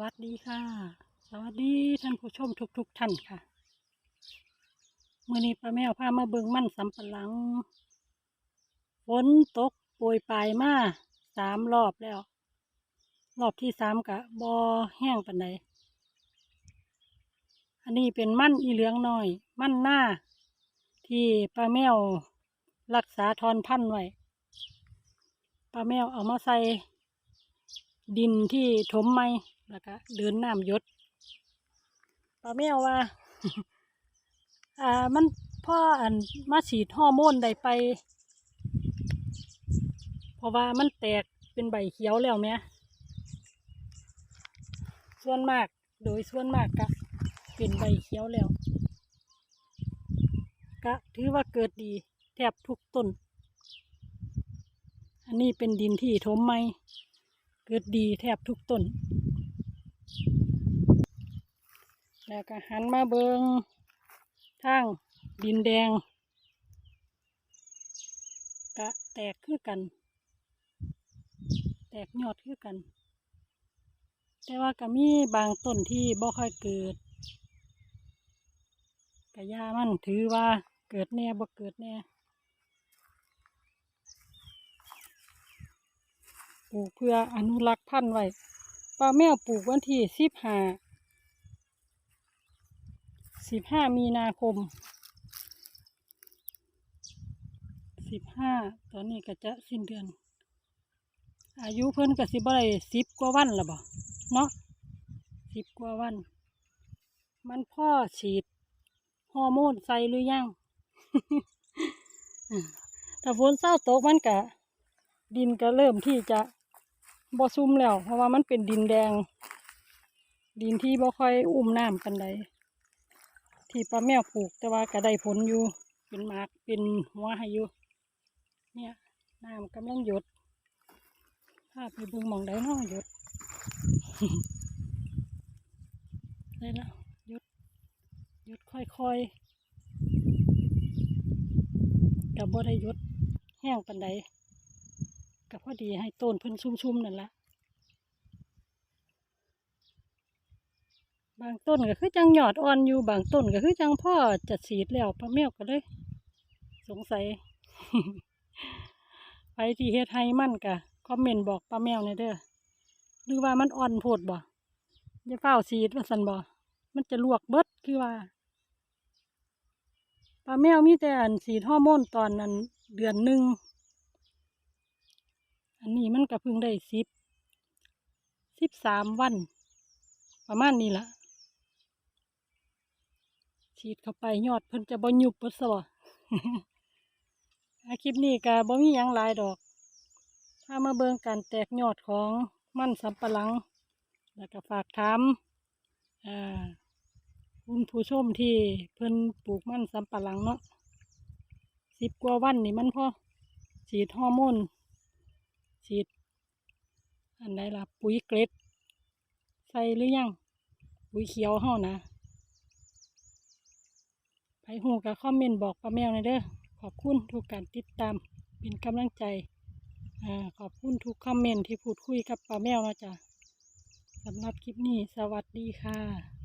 วัสดีค่ะ สวัสดีท่านผู้ชมทุกๆท่านค่ะมื่อนี้ป้าแมวพามาเบิงมั่นสำปะหลังฝนตกโปรยปลายมาสามรอบแล้ว รอบที่สามกะบอแห้งปันใดอันนี้เป็นมั่นอีเหลืองน้อย มั่นหน้า ที่ป้าแมวรักษาทอนพันไว้ป้าแมวเอามาใส่ดินที่ถมไม่แล้วก็เดินน้ำยศป้าแมวว่า อ่ามันพ่ออันมาฉีดฮอร์โมนใดไป เพราะว่ามันแตกเป็นใบเขียวแล้วแหม่ส่วนมากโดยส่วนมากก็เป็นใบเขียวแล้วก็ถือว่าเกิดดีแทบทุกต้น อันนี้เป็นดินที่ถมไม่เกิดดีแทบทุกต้น แล้วก็หันมาเบิงทางดินแดง กะแตกคือกัน แตกยอดคือกัน แต่ว่าก็มีบางต้นที่บ่ค่อยเกิดกะยามันถือว่าเกิดแน่บ่เกิดแน่ปลูกเพื่ออนุรักษ์พันธุ์ไว้ปลาแมวปลูกวันที่สิบห้า สิบห้ามีนาคมสิบห้าตอนนี้ก็จะสิ้นเดือน อายุเพิ่นก็สิบ่ได้สิบกว่าวันละบ่เนาะสิบกว่าวัน มันพ่อฉีดฮอร์โมนใส่หรือยังถ้าฝนเศร้าตกมันกะ ดินก็เริ่มที่จะบ่ซุ่มแล้ว เพราะว่ามันเป็นดินแดง ดินที่บ่ค่อยอุ้มน้ำกันใด ที่ปลาแมวปลูกแต่ว่าก็ได้ผลอยู่ เป็นมากเป็นหัวให้อยู่เนี่ยน้ำกำลังหยดพาพไปเบิ่งมองใดเน้องหยดได้แล้วหยดหยดค่อยๆกับบ่ได้หยดแห้งปันใดก็พอดีให้ต้นเพิ่นชุ่มๆนั่นละ บางต้นก็คือจังหยอดอ่อนอยู่บางต้นก็คือจังพ่อจะสีดแล้วป้าแมวก็เลย สงสัยไปที่เฮ็ดให้มันกะคอมเมนต์บอกป้าแมวในอยเด้อหรือว่ามันอ่อนโพดบ่อย่าเฝ้าสีดว่าสันบ่มันจะลวกเบิดคือว่าป้าแมวมีแต่อันสีดฮอร์โมนตอนนั้นเดือนหนึ่ง อันนี้มันก็เพิ่งได้สิบสิบสามวัน ประมาณนี้ละ ฉีดเข้าไปยอดเพิ่นจะบ่ยุบเบิดซะบ่อคลิปนี้ก็บ่มีหยังหลายดอกถ้ามาเบิ่งการแตกยอดของมันสำปะหลัง แล้วก็ฝากถามคุณผู้ชมที่เพิ่นปลูกมันสำปะหลังเนาะสิบกว่าวันนี่มันพอฉีดฮอร์โมนฉีด อันใดล่ะปุ๋ยเกล็ดใส่หรือยัง ปุ๋ยเขียวเฮานะ ไปหูกับคอมเมนต์บอกป้าแมวหน่อยเด้อขอบคุณทุกการติดตามเป็นกำลังใจอ่าขอบคุณทุกคอมเมนต์ที่พูดคุยกับป้าแมวนะจ๊ะสำหรับคลิปนี้สวัสดีค่ะ